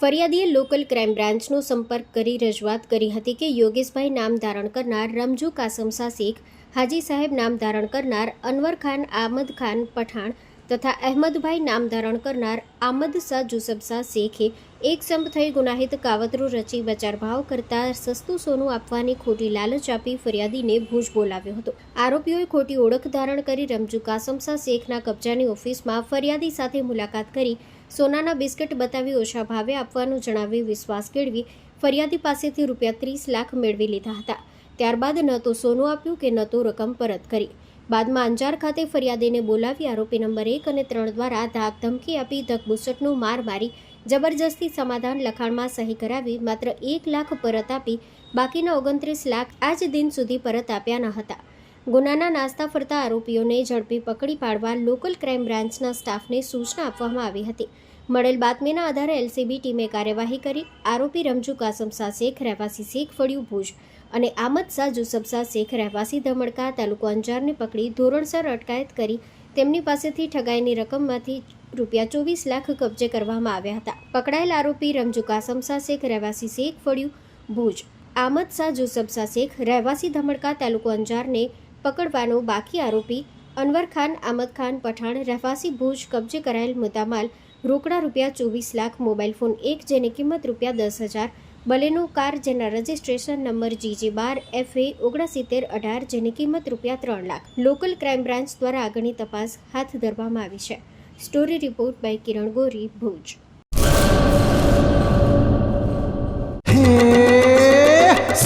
ફરિયાદીએ local crime બ્રાન્ચનો સંપર્ક કરી રજૂઆત કરી હતી કે યોગેશભાઈ નામ ધારણ કરનાર રમજુ કાસમસા શેખ હાજી સાહેબ નામ ધારણ કરનાર અનવર ખાન આહમદ ખાન પઠાણ તથા અહેમદભાઈ નામ ધારણ કરનાર આમદ શાહ જુસબશા શેખે એક સંપ થઈ ગુનાહિત કાવતરું રચી બજાર ભાવ કરતા સસ્તું સોનું આપવાની ખોટી લાલચ આપી ફરિયાદીને ભુજ બોલાવ્યો હતો. આરોપીઓએ ખોટી ઓળખ ધારણ કરી રમજુ કાસમસા શેખના કબજાની ઓફિસમાં ફરિયાદી સાથે મુલાકાત કરી સોનાના બિસ્કટ બતાવી ઓછા ભાવે આપવાનું જણાવી વિશ્વાસ કેળવી ફરિયાદી પાસેથી રૂપિયા ત્રીસ લાખ મેળવી લીધા હતા. ત્યારબાદ ન તો સોનું આપ્યું કે ન તો રકમ પરત કરી. બાદમાં અંજાર ખાતે ફરિયાદીને બોલાવી આરોપી નંબર એક અને ત્રણ દ્વારા ધાક ધમકી આપી ધકબુસટનો માર મારી, જબરજસ્તી સમાધાન લખાણમાં સહી કરાવી, માત્ર એક લાખ પરત આપી, બાકીના ઓગણત્રીસ લાખ આજ દિન સુધી પરત આપ્યા ન હતા. ગુનાના નાસ્તા ફરતા આરોપીઓને ઝડપી પકડી પાડવા લોકલ ક્રાઇમ બ્રાન્ચના સ્ટાફને સૂચના આપવામાં આવી હતી. મળેલ બાતમીના આધારે એલસીબી ટીમે કાર્યવાહી કરી. આરોપી રમજુ કાસમ શાહ શેખ રહેવાસી શેખ ફળિયું ભુજ અને આમદ શાહ જુસબશા શેખ રહેવાસી ધમડકા તાલુકો અંજારને પકડી ધોરણસર અટકાયત કરી તેમની પાસેથી ઠગાઈની રકમમાંથી રૂપિયા ચોવીસ લાખ કબજે કરવામાં આવ્યા હતા. પકડાયેલ આરોપી રમજુ કાસમ શાહ શેખ રહેવાસી શેખ ફળિયું ભુજ, આમદ શાહ જુસબશા શેખ રહેવાસી ધમડકા તાલુકો અંજારને પકડવાનો બાકી આરોપી અનવર ખાન, આમદ ખાન પઠાણ, રહેવાસી ભુજ કબજે કરાયેલ મુદ્દામાલ રોકડા રૂપિયા ચોવીસ લાખ, મોબાઈલ ફોન એક, જેની કિંમત રૂપિયા દસ હજાર, બલેનો કાર, જેના રજિસ્ટ્રેશન નંબર જીજી બાર એફ એ ઓગણસિત્તેર, અઢાર, જેની કિંમત રૂપિયા ત્રણ લાખ. લોકલ ક્રાઇમ બ્રાન્ચ દ્વારા આગળની તપાસ હાથ ધરવામાં આવી છે. સ્ટોરી રિપોર્ટ બાય કિરણ ગોરી, ભુજ.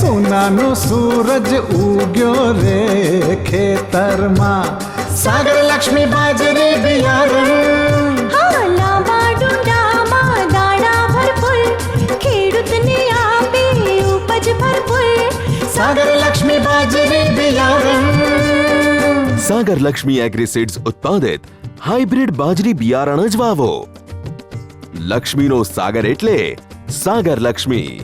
સોનાનો સૂરજ ઉગ્યો રે ખેતરમાં. સાગર, લક્ષ્મી, બાજરી, બિયારણ લક્ષ્મી બાજરી બિયારણ સાગર લક્ષ્મી એગ્રીસીડ્સ ઉત્પાદિત હાઇબ્રિડ બાજરી બિયારણ જ વાવો લક્ષ્મીનો સાગર એટલે સાગર લક્ષ્મી